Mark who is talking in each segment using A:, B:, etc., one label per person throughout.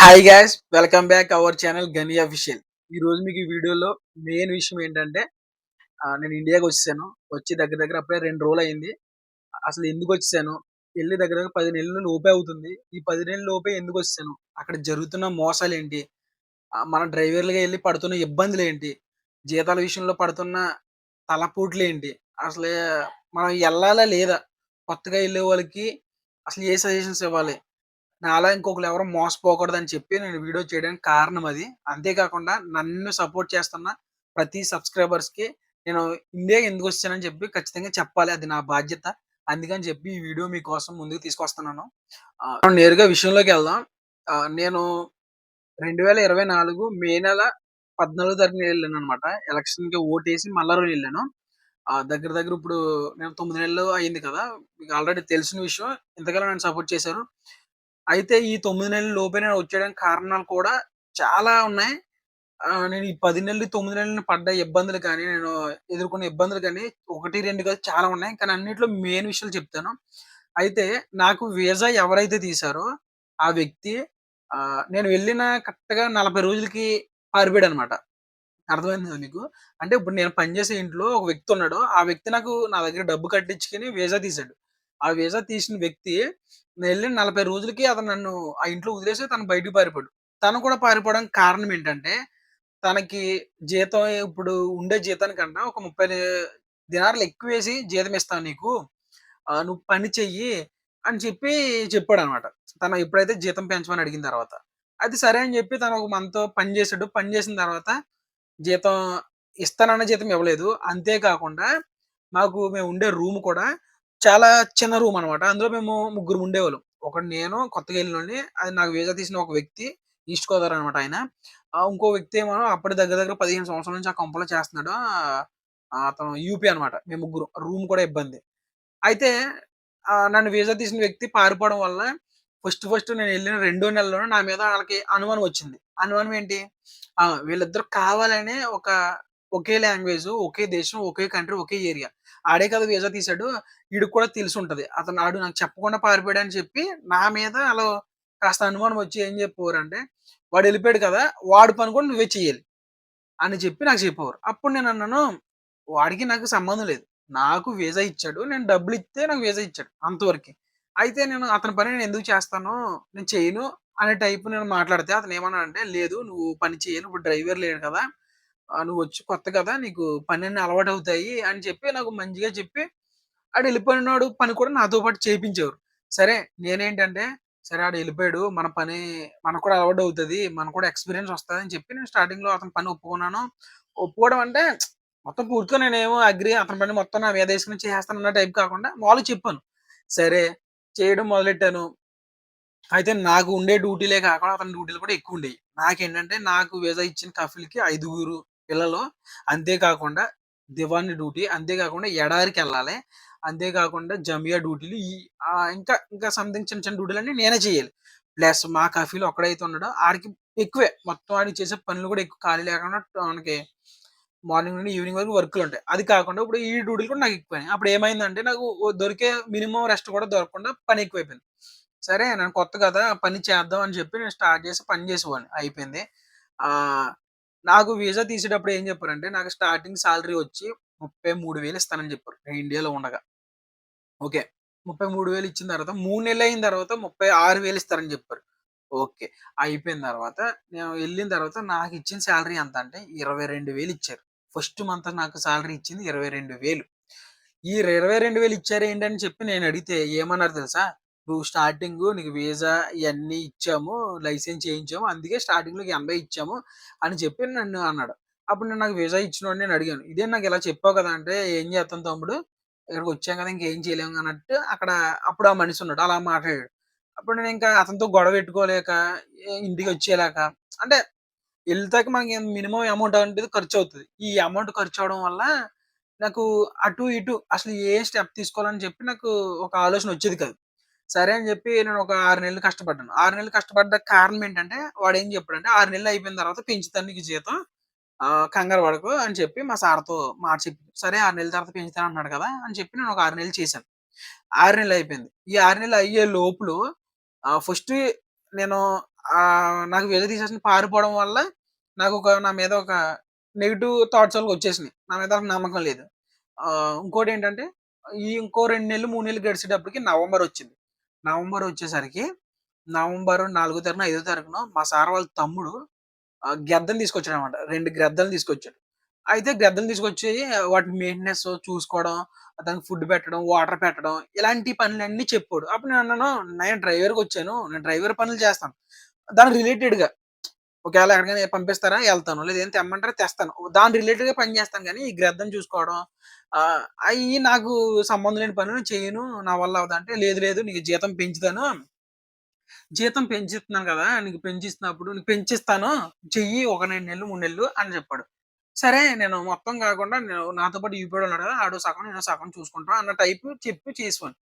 A: Hi guys welcome back our channel Gani official ఈ రోజు మీకు ఈ వీడియోలో మెయిన్ విషయం ఏంటంటే నేను ఇండియాకి వచ్చేసాను. వచ్చి దగ్గర దగ్గర అప్పుడే రెండు రోజులు అయింది. అసలు ఎందుకు వచ్చేసాను? వెళ్ళి దగ్గర దగ్గర పది నెలలు లోపే అవుతుంది. ఈ పది నెలల లోపే ఎందుకు వచ్చాను అక్కడ జరుగుతున్న మోసాలు ఏంటి? మన డ్రైవర్లుగా వెళ్ళి పడుతున్న ఇబ్బందులు ఏంటి? జీతాల విషయంలో పడుతున్న తలపోట్లు ఏంటి? అసలు మనం వెళ్ళాలా లేదా? కొత్తగా వెళ్ళే వాళ్ళకి అసలు ఏ సజెషన్స్ ఇవ్వాలి? నాలా ఇంకొకరు ఎవరు మోసపోకూడదని చెప్పి నేను వీడియో చేయడానికి కారణం అది. అంతేకాకుండా నన్ను సపోర్ట్ చేస్తున్న ప్రతి సబ్స్క్రైబర్స్కి నేను ఇండియా ఎందుకు వచ్చానని చెప్పి ఖచ్చితంగా చెప్పాలి. అది నా బాధ్యత. అందుకని చెప్పి ఈ వీడియో మీకోసం ముందుకు తీసుకొస్తున్నాను. నేరుగా విషయంలోకి వెళ్దాం. నేను రెండు వేల ఇరవై నాలుగు మే నెల పద్నాలుగు తారీఖున వెళ్ళాను అనమాట ఎలక్షన్కి ఓటేసి మళ్ళా రోజు వెళ్ళాను. ఆ, దగ్గర దగ్గర ఇప్పుడు నేను తొమ్మిది నెలలు అయింది కదా. మీకు ఆల్రెడీ తెలిసిన విషయం. ఇంతకాలం నన్ను సపోర్ట్ చేశారు. అయితే ఈ తొమ్మిది నెలల లోపే నేను వచ్చేయడానికి కారణాలు కూడా చాలా ఉన్నాయి. నేను ఈ పది నెలలు తొమ్మిది నెలలు పడ్డ ఇబ్బందులు కానీ నేను ఎదుర్కొన్న ఇబ్బందులు కానీ ఒకటి రెండు కాదు చాలా ఉన్నాయి. కానీ అన్నింటిలో మెయిన్ విషయాలు చెప్తాను. అయితే నాకు వీసా ఎవరైతే తీశారో ఆ వ్యక్తి నేను వెళ్ళిన కరెక్ట్గా నలభై రోజులకి పారిపోయాడు అనమాట అర్థమైంది మీకు? అంటే ఇప్పుడు నేను పనిచేసే ఇంట్లో ఒక వ్యక్తి ఉన్నాడు. ఆ వ్యక్తి నాకు నా దగ్గర డబ్బు కట్టించుకుని వీసా తీశాడు. ఆ వీసా తీసిన వ్యక్తి వెళ్ళిన నలభై రోజులకి అతను నన్ను ఆ ఇంట్లో వదిలేసి తను బయటకు పారిపోయాడు. తను కూడా పారిపోవడానికి కారణం ఏంటంటే తనకి జీతం ఇప్పుడు ఉండే జీతానికన్నా ఒక ముప్పై దినాలు ఎక్కువ వేసి జీతం ఇస్తాను నీకు నువ్వు పని చెయ్యి అని చెప్పి చెప్పాడు అనమాట తను ఎప్పుడైతే జీతం పెంచమని అడిగిన తర్వాత. అది సరే అని చెప్పి తను ఒక మనతో పని చేసాడు పని చేసిన తర్వాత జీతం ఇస్తానన్న జీతం ఇవ్వలేదు. అంతేకాకుండా మాకు మేము ఉండే రూమ్ కూడా చాలా చిన్న రూమ్ అన్నమాట. అందులో మేము ముగ్గురు ఉండేవాళ్ళం. ఒకటి నేను కొత్తగా వెళ్ళినోడిని. అది నాకు వీసా తీసిన ఒక వ్యక్తి ఈస్ట్ గోదావరి అనమాట ఆయన. ఆ, ఇంకో వ్యక్తి ఏమో అప్పటి దగ్గర దగ్గర పదిహేను సంవత్సరాల నుంచి ఆ కంపలో చేస్తున్నాడు. ఆ, అతను యూపీ అనమాట మేము ముగ్గురు. రూమ్ కూడా ఇబ్బంది. అయితే ఆ, నన్ను వీసా తీసిన వ్యక్తి పారిపోవడం వల్ల ఫస్ట్ ఫస్ట్ నేను వెళ్ళిన రెండో నెలలోనే నా మీద వాళ్ళకి అనుమానం వచ్చింది. అనుమానం ఏంటి? వీళ్ళిద్దరు కావాలనే ఒక ఒకే లాంగ్వేజ్ ఒకే దేశం ఒకే కంట్రీ ఒకే ఏరియా. ఆడే కదా వీసా తీశాడు. వీడికి కూడా తెలిసి ఉంటది అతను ఆడు నాకు చెప్పకుండా పారిపోయాడు అని చెప్పి నా మీద అలా కాస్త అనుమానం వచ్చి ఏం చెప్పేవారు అంటే వాడు వెళ్ళిపోయాడు కదా వాడు పని కూడా నువ్వే చెయ్యాలి అని చెప్పి నాకు చెప్పేవారు. అప్పుడు నేను అన్నాను వాడికి నాకు సంబంధం లేదు. నాకు వీసా ఇచ్చాడు. నేను డబ్బులు ఇస్తే నాకు వీసా ఇచ్చాడు అంతవరకు. అయితే నేను అతని పని నేను ఎందుకు చేస్తాను? నేను చేయను అనే టైప్ నేను మాట్లాడితే అతను ఏమన్నా అంటే లేదు నువ్వు పని చేయను ఇప్పుడు డ్రైవర్ లేడు కదా. నువ్వు వచ్చి కొత్త కదా నీకు పని అన్ని అలవాటు అవుతాయి అని చెప్పి నాకు మంచిగా చెప్పి ఆడు వెళ్ళిపోయినాడు పని కూడా నాతో పాటు చేయించేవారు సరే నేనేంటంటే సరే ఆడు వెళ్ళిపోయాడు మన పని మనకు కూడా అలవాటు అవుతుంది మనకు కూడా ఎక్స్పీరియన్స్ వస్తుంది అని చెప్పి నేను స్టార్టింగ్లో అతని పని ఒప్పుకున్నాను. ఒప్పుకోవడం అంటే మొత్తం పూర్తిగా నేనేమో అగ్రి అతని పని మొత్తం నా వేదేశం చేసేస్తాను చేస్తాను అన్న టైప్ కాకుండా వాళ్ళు చెప్పాను. సరే చేయడం మొదలెట్టాను. అయితే నాకు ఉండే డ్యూటీలే కాకుండా అతని డ్యూటీలు కూడా ఎక్కువ ఉండేవి నాకేంటంటే నాకు వీసా ఇచ్చిన కఫిల్కి ఐదుగురు పిల్లలు అంతేకాకుండా దివాని డ్యూటీ అంతేకాకుండా ఎడారికి వెళ్ళాలి అంతేకాకుండా జమియా డ్యూటీలు ఈ ఇంకా ఇంకా సంథింగ్ చిన్న చిన్న డ్యూటీలన్నీ నేనే చేయాలి. ప్లస్ మా కాఫీలో ఒక్కడైతే ఉన్నాడో ఆడికి ఎక్కువే మొత్తం ఆడికి చేసే పనులు కూడా ఎక్కువ ఖాళీ లేకుండా మనకి మార్నింగ్ నుండి ఈవినింగ్ వరకు వర్క్లు ఉంటాయి. అది కాకుండా ఇప్పుడు ఈ డ్యూటీలు కూడా నాకు ఎక్కువైనాయి. అప్పుడు ఏమైందంటే నాకు దొరికే మినిమం రెస్ట్ కూడా దొరకకుండా పని ఎక్కువైపోయింది. సరే నేను కొత్త కదా పని చేద్దాం అని చెప్పి నేను స్టార్ట్ చేసి పని చేసేవాడిని. అయిపోయింది. నాకు వీసా తీసేటప్పుడు ఏం చెప్పారంటే నాకు స్టార్టింగ్ సాలరీ వచ్చి ముప్పై మూడు వేలు ఇస్తానని చెప్పారు. నేను ఇండియాలో ఉండగా. ఓకే. ముప్పై మూడు వేలు ఇచ్చిన తర్వాత మూడు నెలలు అయిన తర్వాత ముప్పై ఆరు వేలు ఇస్తారని చెప్పారు. ఓకే. అయిపోయిన తర్వాత నేను వెళ్ళిన తర్వాత నాకు ఇచ్చిన శాలరీ ఎంత అంటే ఇరవై రెండు వేలు ఇచ్చారు. ఫస్ట్ మంత్ నాకు శాలరీ ఇచ్చింది ఇరవై రెండు వేలు. ఈ ఇరవై రెండు వేలు ఇచ్చారు ఏంటని చెప్పి నేను అడిగితే ఏమన్నారు తెలుసా? నువ్వు స్టార్టింగ్ నీకు వీసా ఇవన్నీ ఇచ్చాము లైసెన్స్ చేయించాము అందుకే స్టార్టింగ్లో ఎనభై ఇచ్చాము అని చెప్పి నన్ను అన్నాడు. అప్పుడు నేను నాకు వీసా ఇచ్చిన నేను అడిగాను. ఇదే నాకు ఇలా చెప్పావు కదా అంటే ఏం చేస్తాను తమ్ముడు? ఇక్కడికి వచ్చాం కదా ఇంకేం చేయలేము అన్నట్టు అక్కడ అప్పుడు ఆ మనిషి ఉన్నాడు. అలా మాట్లాడాడు. అప్పుడు నేను ఇంకా అతనితో గొడవ పెట్టుకోలేక ఇంటికి వచ్చేలాక అంటే వెళ్తాక మనకి మినిమం అమౌంట్ అనేది ఖర్చు అవుతుంది. ఈ అమౌంట్ ఖర్చు అవడం వల్ల నాకు అటు ఇటు అసలు ఏ స్టెప్ తీసుకోవాలని చెప్పి నాకు ఒక ఆలోచన వచ్చేది కాదు. సరే అని చెప్పి నేను ఒక ఆరు నెలలు కష్టపడ్డాను ఆరు నెలలు కష్టపడ్డ కారణం ఏంటంటే వాడు ఏం చెప్పాడంటే ఆరు నెలలు అయిపోయిన తర్వాత పెంచుతాను నీకు జీతం కంగారు పడకు అని చెప్పి మా సార్తో మాట చెప్పి సరే ఆరు నెలల తర్వాత పెంచుతాను అన్నాడు కదా అని చెప్పి నేను ఒక ఆరు నెలలు చేశాను ఆరు నెలలు అయిపోయింది ఈ ఆరు నెలలు అయ్యే లోపల ఫస్ట్ నేను నాకు విజ తీసేసిన పారిపోవడం వల్ల నాకు ఒక నా మీద ఒక నెగిటివ్ థాట్స్ వాళ్ళకి వచ్చేసినాయి. నా మీద నమ్మకం లేదు. ఇంకోటి ఏంటంటే ఈ ఇంకో రెండు నెలలు, మూడు నెలలు గడిచేటప్పటికి నవంబర్ వచ్చింది. నవంబర్ వచ్చేసరికి నవంబర్ నాలుగో తారీఖున ఐదో తారీఖున మా సార్ వాళ్ళ తమ్ముడు ఆహ్, గెద్దలు తీసుకొచ్చాడనమాట. 2 గ్రద్దలు తీసుకొచ్చాడు. అయితే గ్రద్దలు తీసుకొచ్చి వాటి మెయింటెనెన్స్ చూసుకోవడం, దానికి ఫుడ్ పెట్టడం, వాటర్ పెట్టడం ఇలాంటి పనులన్నీ చెప్పాడు. అప్పుడు నేను అన్నాను నేను డ్రైవర్‌గొచ్చాను. నేను డ్రైవర్ పనులు చేస్తాను. దానికి రిలేటెడ్‌గా ఒకవేళ ఎక్కడికైనా పంపిస్తారా? ఎళ్తాను. లేదంటే తెమ్మంటారా? తెస్తాను. దాని రిలేటెడ్‌గా పని చేస్తాను కానీ ఈ గ్రద్దం చూసుకోవడం అవి నాకు సంబంధం లేని పనులు చేయను. నా వల్ల అవ్వదంటే, లేదు లేదు నీకు జీతం పెంచుతాను. జీతం పెంచిస్తున్నాను కదా! నీకు పెంచిస్తున్నప్పుడు నీకు పెంచిస్తాను. చెయ్యి ఒక రెండు నెలలు, మూడు నెలలు అని చెప్పాడు. సరే నేను మొత్తం కాకుండా నేను నాతో పాటు యూపీఓడు ఉన్నాడు కదా! ఆడు సగం, నేను సగం చూసుకుంటాను అన్న టైప్ చెప్పి చేసేవాడిని.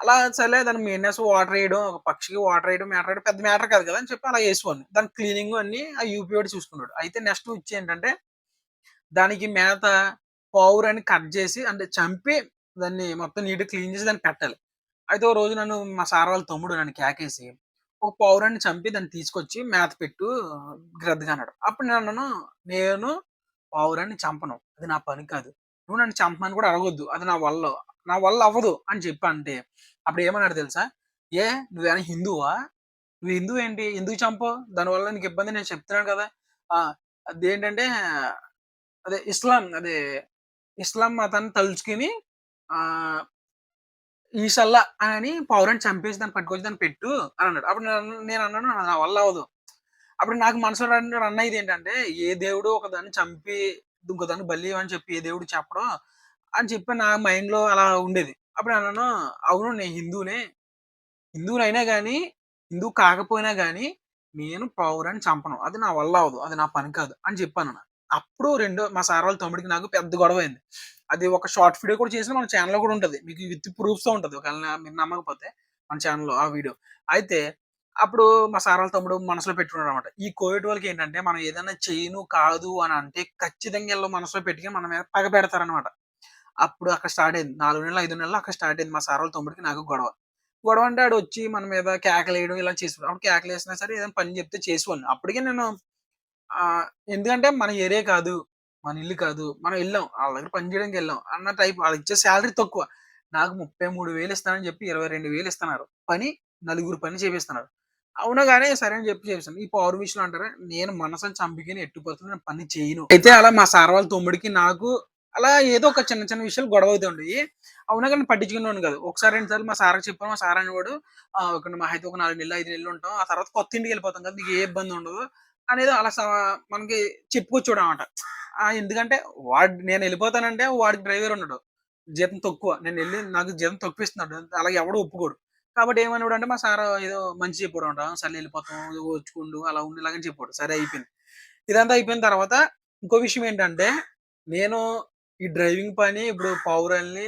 A: అలా సరే దాని మెయింటెనెన్స్ వాటర్ వేయడం ఒక పక్షికి వాటర్ వేయడం మ్యాటర్ వేయడం పెద్ద మ్యాటర్ కాదు కదా! అని చెప్పి అలా వేసుకోండి దాని క్లీనింగ్ అన్ని ఆ యూపీఓడు చూసుకున్నాడు. అయితే నెక్స్ట్ వచ్చి ఏంటంటే, దానికి మేత పావురాన్ని కట్ చేసి అంటే చంపి దాన్ని మొత్తం నీట్‌గా క్లీన్ చేసి దాన్ని పెట్టాలి. అయితే ఓ రోజు నన్ను మా సార్ వాళ్ళ తమ్ముడు నన్ను కేకేసి, ఒక పావురాన్ని చంపి దాన్ని తీసుకొచ్చి మేత పెట్టు గ్రద్దగా అన్నాడు. అప్పుడు నన్ను నేను పావురాన్ని చంపను. అది నా పని కాదు. నువ్వు నన్ను చంపమని కూడా అడగొద్దు. అది నా వల్ల నా వల్ల అవ్వదు అని చెప్పి అంటే, అప్పుడు ఏమన్నాడు తెలుసా? "ఏ నువ్వేమైనా హిందువా? నువ్వు హిందువు ఏంటి? ఎందుకు చంపు దానివల్ల నీకు ఇబ్బంది నేను చెప్తున్నాను కదా!" ఆ! అదేంటంటే అదే ఇస్లాం అదే ఇస్లాం మతాన్ని తలుచుకుని ఈసల్లా అని పావురాన్ని చంపేసి దాన్ని పట్టుకొచ్చి దాన్ని పెట్టు అని అన్నాడు. అప్పుడు నేను అన్నాను నా వల్ల అవ్వదు. అప్పుడు నాకు మనసులో అన్న ఇది ఏంటంటే, ఏ దేవుడు ఒకదాన్ని చంపి ఇంకో దాన్ని బలి అని చెప్పి ఏ దేవుడు చెప్పడం అని చెప్పి నా మైండ్‌లో అలా ఉండేది. అప్పుడు అన్నాను, అవును నేను హిందువునే. హిందువునైనా కానీ హిందూ కాకపోయినా కానీ నేను పావురాన్ని చంపను. అది నా వల్ల అవ్వదు. అది నా పని కాదు అని చెప్పాను. అప్పుడు రెండో మా సార్ వాళ్ళ తమ్ముడికి నాకు పెద్ద గొడవ అయింది అది ఒక షార్ట్ వీడియో కూడా చేసిన మన ఛానల్లో కూడా ఉంటుంది మీకు విత్ ప్రూఫ్తో ఉంటుంది ఒకవేళ మీరు నమ్మకపోతే మన ఛానల్లో ఆ వీడియో. అయితే అప్పుడు మా సార్ వాళ్ళ తమ్ముడు మనసులో పెట్టుకున్నాడు అనమాట ఈ కోవిడ్ వాళ్ళకేంటంటే మనం ఏదైనా చేయను, కాదు అని అంటే ఖచ్చితంగా ఈళ్ళు మనసులో పెట్టుకుని మన మీద పగ పెడతారనమాట. అప్పుడు అక్కడ స్టార్ట్ అయింది. నాలుగు నెలలు, ఐదు నెలలు అక్కడ స్టార్ట్ అయింది. మా సార్ వాళ్ళ తమ్ముడికి నాకు గొడవ. గొడవ అంటే ఆడొచ్చి మన మీద కేకలేయడం ఇలా చేసేవాడు. అప్పుడు కేకలేసినా సరే ఏదైనా పని చెప్తే చేసుకోండి అప్పటికే నేను ఎందుకంటే మన ఏరియా కాదు. మన ఇల్లు కాదు. మనం వెళ్ళాం వాళ్ళ దగ్గర పని చేయడానికి వెళ్ళాం అన్న టైప్ వాళ్ళకిచ్చే శాలరీ తక్కువ. నాకు 33,000 ఇస్తానని చెప్పి 22,000 ఇస్తున్నారు. పని నలుగురు పని చేపిస్తున్నారు. అవునా కానీ సరే అని చెప్పి చేపిస్తాను ఈ పవర్ విషయంలో అంటారా నేను మనసుని చంపికని ఎట్టి నేను పని చేయను. అయితే అలా మా సార్ వాళ్ళ తమ్ముడికి నాకు అలా ఏదో ఒక చిన్న చిన్న విషయాలు గొడవ అవుతూ ఉండేయి. అవునా కానీ పట్టించుకునేవాడిని కాదు. ఒకసారి రెండు సార్లు మా సార్‌కి చెప్పాను. మా సార్ అనేవాడు ఒక మహా అయితే ఒక నాలుగు నెలలు, ఐదు నెలలు ఉంటాం. ఆ తర్వాత కొత్త ఇంటికెళ్ళిపోతాం కదా! నీకు ఏ ఇబ్బంది ఉండదు. అనేది అలా మనకి చెప్పుకొచ్చాడు అనమాట ఎందుకంటే వాడు నేను వెళ్ళిపోతానంటే వాడికి డ్రైవర్ ఉండడు. జీతం తక్కువ. నేను వెళ్ళి నాకు జీతం తక్కువ ఇస్తున్నాడు. అలాగ ఎవడు ఒప్పుకోడు. కాబట్టి ఏమనేవాడంటే మా సార్ ఏదో మంచి చెప్పాడు అంట సరే వెళ్ళిపోతాం వచ్చుకుండు అలా ఉండు ఇలాగని చెప్పాడు. సరే అయిపోయింది. ఇదంతా అయిపోయిన తర్వాత ఇంకో విషయం ఏంటంటే, నేను ఈ డ్రైవింగ్ పని ఇప్పుడు పావురాల్ని,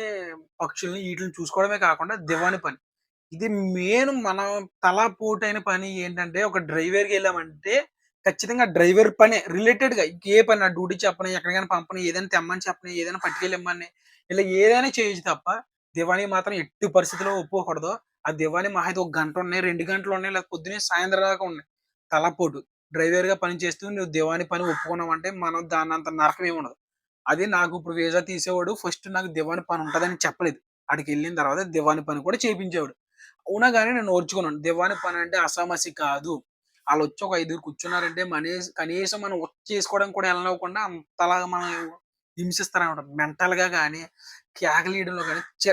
A: పక్షుల్ని వీటిని చూసుకోవడమే కాకుండా దివాని పని. ఇది మెయిన్ మన తలపోటైన పని ఏంటంటే, ఒక డ్రైవర్‌గెళ్ళామంటే ఖచ్చితంగా డ్రైవర్ పని రిలేటెడ్‌గా ఏ పని నా డ్యూటీ చెప్పని, ఎక్కడికైనా పంపని, ఏదైనా తెమ్మని చెప్పని, ఏదైనా పట్టుకెళ్ళమ్మని ఇలా ఏదైనా చేయొచ్చు తప్ప, దివాణి మాత్రం ఎట్టి పరిస్థితిలో ఒప్పుకోకూడదు. ఆ దివాణి మా అయితే ఒక గంట ఉన్నాయి, రెండు గంటలు ఉన్నాయి, లేదా పొద్దునే సాయంత్రం దాకా ఉన్నాయి. తలపోటు. డ్రైవర్‌గా పని చేస్తూ నువ్వు దివాణి పని ఒప్పుకున్నావంటే మనం దాన్నంత నరకం ఏమి ఉండదు. అదే నాకు ఇప్పుడు వీసా తీసేవాడు ఫస్ట్ నాకు దివాని పని ఉంటుందని చెప్పలేదు. ఆడికెళ్ళిన తర్వాత దివాని పని కూడా చేపించేవాడు. అవునా కానీ నేను ఓర్చుకున్నాను. దివాని పని అంటే అసామసి కాదు. వాళ్ళు వచ్చి ఒక ఐదుగురు కూర్చున్నారంటే మనీ కనీసం మనం వర్క్ చేసుకోవడానికి కూడా వెళ్ళనివ్వకుండా అంతలాగా మనం హింసిస్తారనమాట. మెంటల్‌గా కానీ కేకలీయడంలో కానీ చె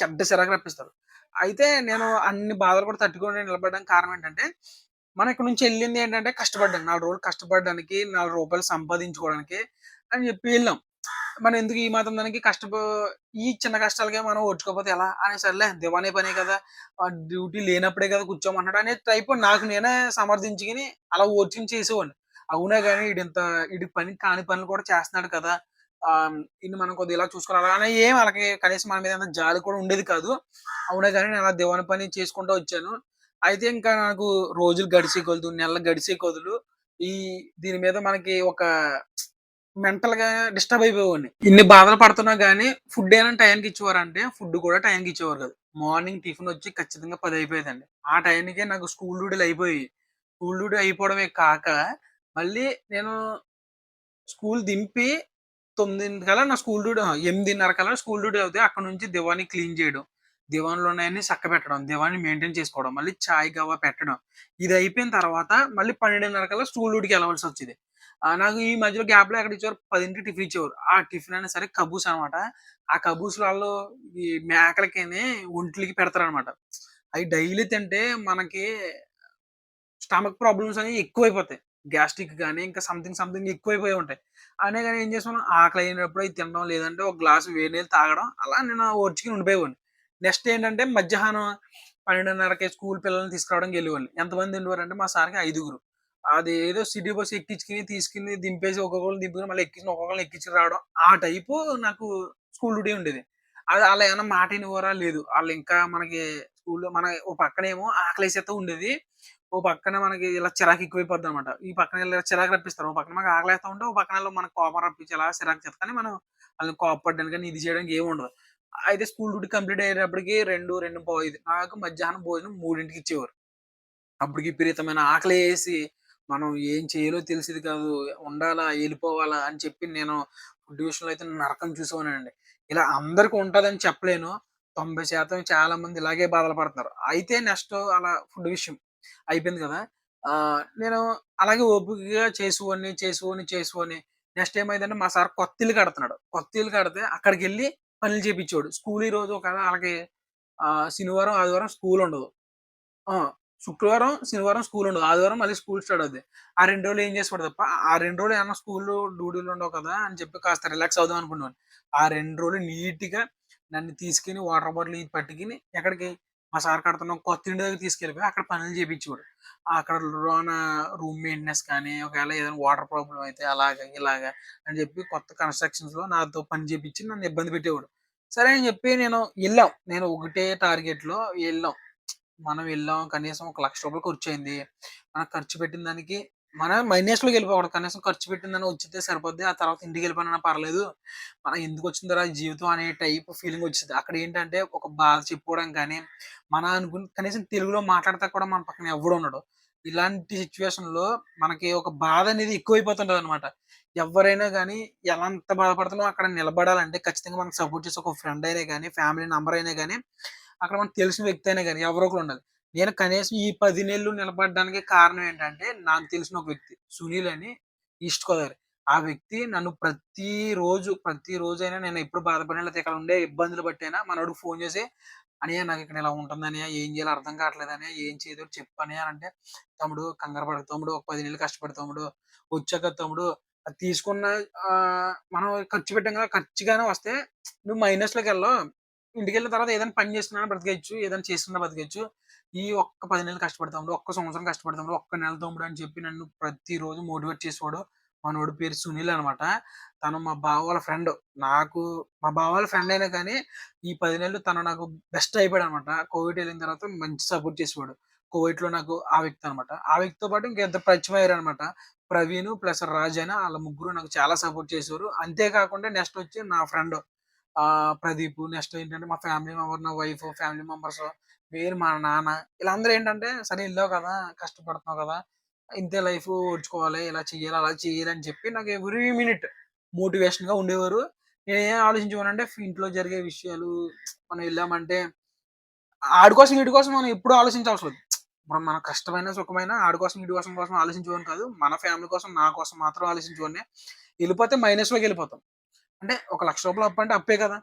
A: చెడ్డ సిరాకు రప్పిస్తారు. అయితే నేను అన్ని బాధలు కూడా తట్టుకుని నిలబడడానికి కారణం ఏంటంటే, మనం ఇక్కడ నుంచి వెళ్ళింది ఏంటంటే కష్టపడ్డాను. నాలుగు రోజులు కష్టపడడానికి, నాలుగు రూపాయలు సంపాదించుకోవడానికి అని చెప్పి వెళ్ళాం మనం ఎందుకు ఈ మాత్రం దానికి కష్టపో ఈ చిన్న కష్టాలకే మనం ఓడ్చుకోకపోతే ఎలా? అని సర్లే దివానే పనే కదా! డ్యూటీ లేనప్పుడే కదా కూర్చోమన్నాడు అనే టైప్ నాకు నేనే సమర్థించుకొని అలా ఓడ్చుకుని చేసేవాడిని. అవునా కానీ వీడింత వీడి పని కాని పనులు కూడా చేస్తున్నాడు కదా! ఇన్ని మనం కొద్దిగా ఇలా చూసుకోవాలి అలా అని ఏం అలాగే కనీసం మన మీద జాలి కూడా ఉండేది కాదు. అవునా కానీ నేను అలా దివాని పని చేసుకుంటూ వచ్చాను. అయితే ఇంకా నాకు రోజులు గడిచే కొలదు, నెలలు గడిచే కొదులు ఈ దీని మీద మనకి ఒక మెంటల్గా డిస్టర్బ్ అయిపోయేవాడిని. ఇన్ని బాధలు పడుతున్నా గానీ ఫుడ్ ఏమైనా టైంకి ఇచ్చేవారంటే ఫుడ్ కూడా టైంకి ఇచ్చేవారు కాదు. మార్నింగ్ టిఫిన్ వచ్చి ఖచ్చితంగా పది అయిపోయేదండి. ఆ టైంకే నాకు స్కూల్ డ్యూటీలు అయిపోయి స్కూల్ డ్యూటీ అయిపోవడమే కాక మళ్ళీ నేను స్కూల్ దింపి తొమ్మిదింటికల్లా నా స్కూల్ డ్యూటీ ఎనిమిదిన్నర కల స్కూల్ డ్యూటీ అవుతాయి అక్కడ నుంచి దివాని క్లీన్ చేయడం దివాన్లో ఉన్నాయని చక్క పెట్టడం దివాన్ని మెయింటైన్ చేసుకోవడం మళ్ళీ చాయ్ గవ్వ పెట్టడం. ఇది అయిపోయిన తర్వాత మళ్ళీ పన్నెండున్నర కల్లా స్కూల్ డ్యూటీకి వెళ్ళవలసి వచ్చేది. నాకు ఈ మధ్యలో గ్యాప్లో ఎక్కడ ఇచ్చేవారు? పదింటికి టిఫిన్ ఇచ్చేవారు. ఆ టిఫిన్ అయినా సరే కబూస్ అనమాట ఆ కబూస్ వాళ్ళు ఈ మేకలకి ఒంట్లకి పెడతారనమాట అవి డైలీ తింటే మనకి స్టమక్ ప్రాబ్లమ్స్ అనేవి ఎక్కువైపోతాయి. గ్యాస్ట్రిక్ కానీ ఇంకా సంథింగ్ సంథింగ్ ఎక్కువైపోయి ఉంటాయి. అనే కానీ ఏం చేస్తాను ఆకలి అయినప్పుడు అవి తినడం లేదంటే ఒక గ్లాస్ వేడి నీళ్ళు తాగడం అలా నేను ఓర్చుకుని ఉండిపోయేవాడిని. నెక్స్ట్ ఏంటంటే మధ్యాహ్నం పన్నెండున్నరకి స్కూల్ పిల్లల్ని తీసుకురావడానికి వెళ్ళేవాళ్ళు ఎంతమంది ఉండేవారు అంటే మా సార్కి ఐదుగురు. అది ఏదో సిటీ బస్ ఎక్కించుకుని తీసుకుని దింపేసి ఒక్కొక్కరు దింపుకుని మళ్ళీ ఎక్కించి ఒక్కొక్కరు ఎక్కించి రావడం ఆ టైపు నాకు స్కూల్ డ్యూటీ ఉండేది. అది అలా ఏమైనా మాట వినివరా లేదు. వాళ్ళు ఇంకా మనకి స్కూల్లో మన ఓ పక్కనేమో ఆకలేసేతో ఉండేది. ఓ పక్కన మనకి ఇలా చిరాకు ఎక్కువైపోద్ది అనమాట ఈ పక్కన ఇలా చిరాకు రప్పిస్తారు. ఓ పక్కన మనకు ఆకలేస్తా ఉంటే ఓ పక్కన మనకు కోపం రప్పించి ఇలా చిరాకు చేస్తా కానీ మనం వాళ్ళని కోపపడ్డానికి కానీ ఇది చేయడానికి ఏమి ఉండదు. అయితే స్కూల్ డ్యూటీ కంప్లీట్ అయ్యేటప్పటికి రెండు రెండు పోయేది నాకు మధ్యాహ్నం భోజనం మూడింటికి ఇచ్చేవారు. అప్పటికి విపరీతమైన ఆకలి వేసి మనం ఏం చేయాలో తెలిసేది కాదు. ఉండాలా వెళ్ళిపోవాలా అని చెప్పి నేను ఫుడ్ విషయంలో అయితే నరకం చూసేవానండి ఇలా అందరికి ఉంటుందని చెప్పలేను. తొంభై శాతం చాలా మంది ఇలాగే బాధలు పడుతున్నారు అయితే నెక్స్ట్ అలా ఫుడ్ విషయం అయిపోయింది కదా. ఆ, నేను అలాగే ఓపికగా చేసుకొని చేసుకొని చేసుకొని నెక్స్ట్ ఏమైందంటే మా సార్ కొత్త ఇల్లు కడుతున్నాడు. కొత్త ఇల్లు కడితే అక్కడికి వెళ్ళి పనులు చేపించాడు స్కూల్ ఈ రోజు ఒక అలాగే శనివారం ఆదివారం స్కూల్ ఉండదు. ఆ! శుక్రవారం, శనివారం స్కూల్ ఉండదు. ఆదివారం మళ్ళీ స్కూల్ స్టార్ట్ అవుతుంది ఆ రెండు రోజులు ఏం చేసేవాడు తప్ప, ఆ రెండు రోజులు ఏమన్నా స్కూల్ డ్యూటీలు ఉండవు కదా! అని చెప్పి కాస్త రిలాక్స్ అవుదాం అనుకున్నాను ఆ రెండు రోజులు నీట్‌గా నన్ను తీసుకుని వాటర్ బాటిల్ ఇది ఎక్కడికి మా సార్ కడుతున్నాం కొత్త ఇంటి దగ్గర తీసుకెళ్ళిపోయి అక్కడ పనులు చేపించేవాడు. అక్కడ లోన రూమ్ మెయింటెనెన్స్ కానీ, ఒకవేళ ఏదైనా వాటర్ ప్రాబ్లమ్ అయితే అలాగా, ఇలాగా అని చెప్పి కొత్త కన్‌స్ట్రక్షన్స్‌లో నాతో పని చేపించి నన్ను ఇబ్బంది పెట్టేవాడు. సరే అని చెప్పి నేను వెళ్ళాం నేను ఒకటే టార్గెట్‌లో వెళ్ళాం మనం వెళ్ళాం కనీసం ఒక లక్ష రూపాయలు ఖర్చు అయింది మనం ఖర్చు పెట్టిన దానికి మనం మైనస్‌లోకి వెళ్ళిపోకూడదు. కనీసం ఖర్చు పెట్టిందని వచ్చితే సరిపోద్ది. ఆ తర్వాత ఇంటికి వెళ్ళిపోయినా పర్లేదు. మనం ఎందుకొచ్చిందిరా ఈ జీవితం అనే టైప్ ఫీలింగ్ వచ్చింది అక్కడ ఏంటంటే ఒక బాధ చెప్పుకోవడం కానీ, మన అనుకుని కనీసం తెలుగులో మాట్లాడతా కూడా మన పక్కన ఎవడు ఉండడు. ఇలాంటి సిచ్యువేషన్లో మనకి ఒక బాధ అనేది ఎక్కువైపోతుంటదనమాట. ఎవరైనా కానీ ఎలా ఎంత బాధపడుతున్నామో అక్కడ నిలబడాలంటే ఖచ్చితంగా మనకు సపోర్ట్ చేసే ఒక ఫ్రెండ్ అయినా కానీ ఫ్యామిలీ నెంబర్ అయినా కానీ అక్కడ మనకు తెలిసిన వ్యక్తి అయినా కానీ ఎవరో ఒకరు ఉండాలి. నేను కనీసం ఈ పది నెలలు నిలబడడానికి కారణం ఏంటంటే, నాకు తెలిసిన ఒక వ్యక్తి. సునీల్ అని ఈస్ట్ గోదావరి. ఆ వ్యక్తి నన్ను ప్రతిరోజు, ప్రతిరోజైనా నేను ఎప్పుడు బాధపడినా ఇక్కడ ఉండే ఇబ్బందులు బట్టైనా మనోడికి ఫోన్ చేసి, "అన్నయ్య నాకు ఇక్కడ ఇలా ఉంటుందని ఏం చేయాలో అర్థం కావట్లేదన్నయ్య. ఏం చేయదు చెప్పని అని అంటే, "తమ్ముడు కంగారు పడక తమ్ముడు. ఒక పది నెలలు కష్టపడి తమ్ముడు. వచ్చాక తమ్ముడు అది తీసుకున్న మనం ఖర్చు పెట్టాం కదా! ఖర్చుగానే వస్తే నువ్వు ఇంటికి వెళ్ళిన తర్వాత ఏదైనా పని చేసుకున్నా బ్రతికేయచ్చు ఏదైనా చేసుకున్నా బతికేయొచ్చు. ఈ ఒక్క పది నెలలు కష్టపడు ఒక్క సంవత్సరం కష్టపడు ఒక్క నెల తోముడు అని చెప్పి నన్ను ప్రతిరోజు మోటివేట్ చేసేవాడు. మనోడు పేరు సునీల్ అనమాట. తను మా బావ వాళ్ళ ఫ్రెండ్. నాకు మా బావ వాళ్ళ ఫ్రెండ్ అయినా కానీ, ఈ పది నెలలు తను నాకు బెస్ట్ అయిపోయాడు అనమాట కోవిడ్ వెళ్ళిన తర్వాత మంచి సపోర్ట్ చేసేవాడు. కోవిడ్లో నాకు ఆ వ్యక్తి అనమాట. ఆ వ్యక్తితో పాటు ఇంకా ఇద్దరు పరిచయం అయ్యారనమాట. ప్రవీణ్ ప్లస్ రాజ్ వాళ్ళ ముగ్గురు నాకు చాలా సపోర్ట్ చేసేవారు. అంతే కాకుండా నెక్స్ట్ వచ్చి నా ఫ్రెండ్ ప్రదీప్. నెక్స్ట్ ఏంటంటే మా ఫ్యామిలీ మెంబర్, నా వైఫ్, ఫ్యామిలీ మెంబర్స్, మీరు మా నాన్న వీళ్ళందరూ ఏంటంటే, "సరే వెళ్ళావు కదా! కష్టపడుతున్నావు కదా! ఇంతే లైఫ్ ఓడ్చుకోవాలి ఇలా చేయాలి, అలా చేయాలి" అని చెప్పి నాకు ఎవ్రీ మినిట్ మోటివేషన్‌గా ఉండేవారు. నేనేం ఆలోచించుకోనంటే ఇంట్లో జరిగే విషయాలు మనం వెళ్ళామంటే ఆడి కోసం, కోసం మనం ఎప్పుడు ఆలోచించవసరం లేదు. ఇప్పుడు మన కష్టమైన, సుఖమైన ఆడి కోసం, కోసం కోసం కాదు. మన ఫ్యామిలీ కోసం, నా కోసం మాత్రం ఆలోచించుకోండి వెళ్ళిపోతే మైనస్లోకి వెళ్ళిపోతాం అంటే ఒక లక్ష రూపాయలు అప్పు అంటే అప్పే కదా!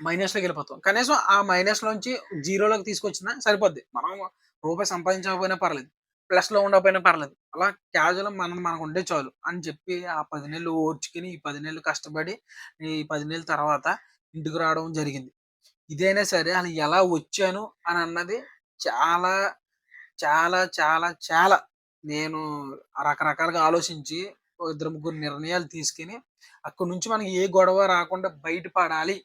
A: మైనస్లోకి వెళ్ళిపోతాం కనీసం ఆ మైనస్‌లోంచి జీరోలోకి తీసుకొచ్చినా సరిపోద్ది. మనం రూపాయి సంపాదించకపోయినా పర్లేదు. ప్లస్‌లో ఉండకపోయినా పర్లేదు. అలా క్యాజువల్ మనం మనకు ఉండే చాలు అని చెప్పి ఆ పది నెలలు ఓర్చుకుని ఈ పది నెలలు కష్టపడి, ఈ పది నెలల తర్వాత ఇంటికి రావడం జరిగింది. ఇదైనా సరే అసలు ఎలా వచ్చాను అని అన్నది చాలా, చాలా, చాలా, చాలా నేను రకరకాలుగా ఆలోచించి ఇద్దరు, ముగ్గురు నిర్ణయాలు తీసుకొని, అక్కడి నుంచి మనకి ఏ గొడవ రాకుండా బయటపడాలి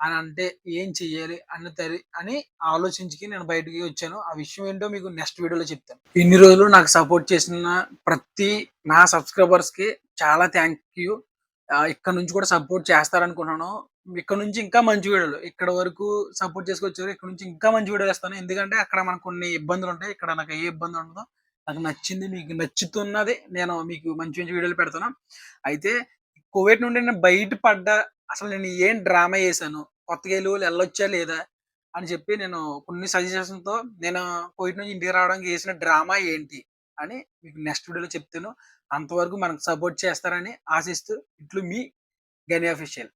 A: అని అంటే ఏం చెయ్యాలి అన్న తరి అని ఆలోచించుకొని నేను బయటికి వచ్చాను. ఆ విషయం ఏంటో మీకు నెక్స్ట్ వీడియోలో చెప్తాను. ఇన్ని రోజులు నాకు సపోర్ట్ చేసిన ప్రతి నా సబ్స్క్రైబర్స్‌కి చాలా థ్యాంక్ యూ. ఇక్కడ నుంచి కూడా సపోర్ట్ చేస్తారనుకున్నాను ఇక్కడ నుంచి ఇంకా మంచి వీడియోలు ఇక్కడ వరకు సపోర్ట్ చేసుకొచ్చారు. ఇక్కడ నుంచి ఇంకా మంచి వీడియోలు వేస్తాను ఎందుకంటే అక్కడ మనకు కొన్ని ఇబ్బందులు ఉంటాయి ఇక్కడ నాకు ఏ ఇబ్బంది ఉండదు. నాకు నచ్చింది మీకు నచ్చుతున్నది నేను మీకు మంచి మంచి వీడియోలు పెడతాను. అయితే కోవిడ్ నుండి నేను బయట పడ్డా అసలు నేను ఏం డ్రామా చేశాను. కొత్తగా ఎళ్ళోళ్ళు వెళ్ళొచ్చా లేదా? అని చెప్పి నేను కొన్ని సజెషన్స్‌తో నేను కోవిడ్ నుంచి ఇంటికి రావడానికి చేసిన డ్రామా ఏంటి? అని మీకు నెక్స్ట్ వీడియోలో చెప్తాను. అంతవరకు మనకు సపోర్ట్ చేస్తారని ఆశిస్తూ ఇట్లు మీ గని అఫీషియల్.